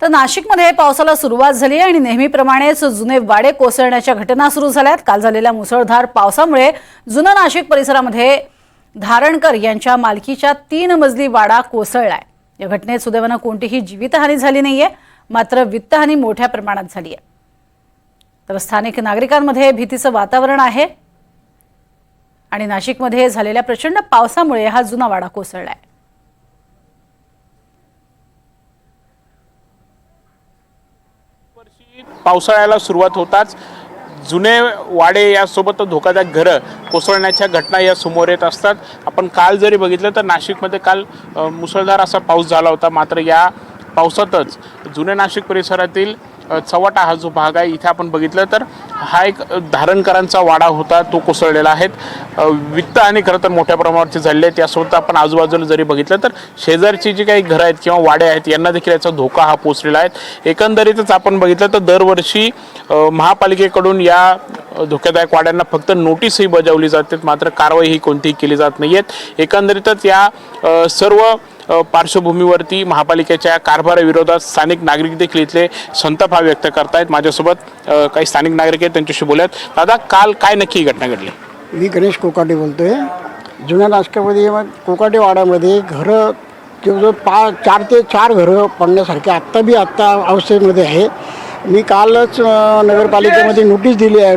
तर नाशिकमध्ये पावसाला सुरुवात झाली आहे आणि नेहमीप्रमाणेच जुने वाडे कोसळण्याच्या घटना सुरू झाल्यात. काल झालेल्या मुसळधार पावसामुळे जुनं नाशिक परिसरामध्ये धारणकर यांच्या मालकीच्या तीन मजली वाडा कोसळलाय. या घटनेत सुदैवानं कोणतीही जीवितहानी झाली नाहीये मात्र वित्तहानी मोठ्या प्रमाणात झाली आहे तर स्थानिक नागरिकांमध्ये भीतीचं वातावरण आहे आणि नाशिकमध्ये झालेल्या प्रचंड पावसामुळे हा जुना वाडा कोसळलाय. पावसाळ्याला सुरुवात होताच. जुने वाडे यासोबत धोकादायक घरं कोसळण्याच्या घटना या समोर येत असतात. आपण काल जरी बघितलं तर नाशिकमध्ये काल मुसळधार असा पाऊस झाला होता. मात्र या पावसातच जुने नाशिक परिसरातील चवाटा हा जो भाग आहे इथे आपण बघितलं तर हा एक धारणकरांचा वाडा होता तो कोसळलेला आहे. वित्त आणि खरं तर मोठ्या प्रमाणावरती झालेले आहेत. यासोबत आपण आजूबाजूला जरी बघितलं तर शेजारची जी काही घरं आहेत किंवा वाडे आहेत यांना देखील याचा धोका हा पोचलेला आहे. एकंदरीतच आपण बघितलं तर दरवर्षी महापालिकेकडून या अ, धोकादायक वाड्यांना फक्त नोटीसही बजावली जाते मात्र कारवाई ही कोणतीही केली जात नाही आहेत एकंदरीतच या सर्व पार्श्वभूमीवरती महापालिकेच्या कारभाराविरोधात स्थानिक नागरिक देखील इथले संताप हा व्यक्त करतायत. माझ्यासोबत काही स्थानिक नागरिक आहेत त्यांच्याशी बोलूयात. दादा काल काय नक्की घटना घडली? मी गणेश कोकाटे बोलतो आहे जुन्या नाशकामध्ये मग कोकाटे वाड्यामध्ये घरं जवळजवळ पा चार ते चार घरं पडण्यासारखे आत्ता बी आत्ता अवस्थेमध्ये आहे. मी कालच नगरपालिकेमध्ये नोटीस दिली आहे.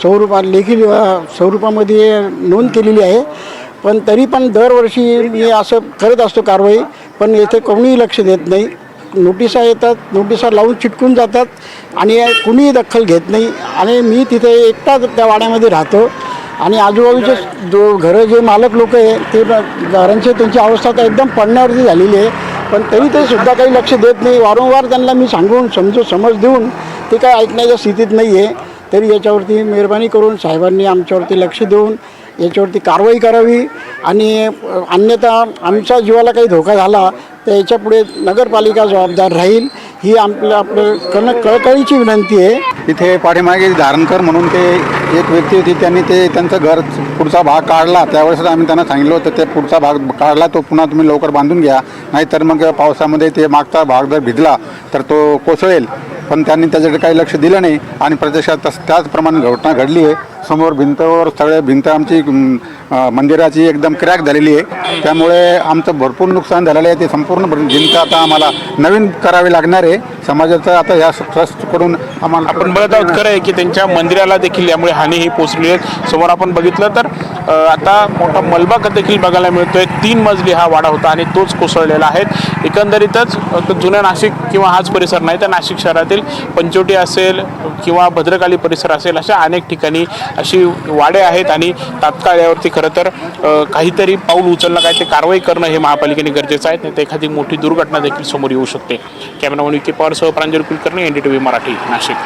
स्वरूपात लेखी स्वरूपामध्ये नोंद केलेली आहे. पण तरी पण दरवर्षी मी असं करत असतो कारवाई पण येथे कोणीही लक्ष देत नाही. नोटिसा येतात नोटिसा लावून चिटकून जातात आणि कुणीही दखल घेत नाही. आणि मी तिथे एकटाच त्या वाड्यामध्ये राहतो. आणि आजूबाजूचे जो घरं जे मालक लोक आहे ते घरांची त्यांची अवस्था तर एकदम पडण्यावरती झालेली आहे. पण तरी ते सुद्धा काही लक्ष देत नाही. वारंवार त्यांना मी सांगून समजू समज देऊन ते काय ऐकण्याच्या स्थितीत नाही आहे तरी याच्यावरती मेहरबानी करून साहेबांनी आमच्यावरती लक्ष देऊन याच्यावरती कारवाई करावी आणि अन्यथा आमच्या जीवाला काही धोका झाला तर याच्यापुढे नगरपालिका जबाबदार राहील ही आपल्या आपलं कण कळकळीची विनंती आहे. तिथे पाठीमागे धारणकर म्हणून ते एक व्यक्ती होती त्यांनी ते त्यांचं घर पुढचा भाग काढला. त्यावेळेस आम्ही त्यांना सांगितलं होतं ते पुढचा भाग काढला तो पुन्हा तुम्ही लवकर बांधून घ्या. नाहीतर मग पावसामध्ये ते मागचा भाग जर भिजला तर तो कोसळेल. पण त्यांनी त्याच्याकडे काही लक्ष दिलं नाही. आणि प्रत्यक्षात तस त्याचप्रमाणे घटना घडली आहे. समोर भिंतवर सगळे भिंत आमची मंदिराची एकदम क्रॅक झालेली आहे. त्यामुळे आमचं भरपूर नुकसान झालेलं आहे. ते संपूर्ण भिंत आता आम्हाला नवीन करावी लागणार आहे. समाजाचं आता या ट्रस्टकडून आम्हाला आपण बघत आहोत खरं आहे की त्यांच्या मंदिराला देखील यामुळे हानी ही पोचलेली आहे. समोर आपण बघितलं तर आता मोठा मलबा देखील बघायला मिळतोय. तीन मजली हा वाडा होता आणि तोच कोसळलेला आहे. एकंदरीतच जुन्या नाशिक किंवा हाच परिसर नाही तर नाशिक शहरातील पंचवटी असेल किंवा भद्रकाली परिसर असेल अशा अनेक ठिकाणी अशी वाडे आहेत आणि तात्काळ यावरती खरं तर काहीतरी पाऊल उचलणं काय ते कारवाई करणं हे महापालिकेने गरजेचं आहे. नाही तर एखादी मोठी दुर्घटना देखील समोर येऊ शकते. Cameraman VK पवारसह Pranjal Kulkarni N D T V Marathi Nashik.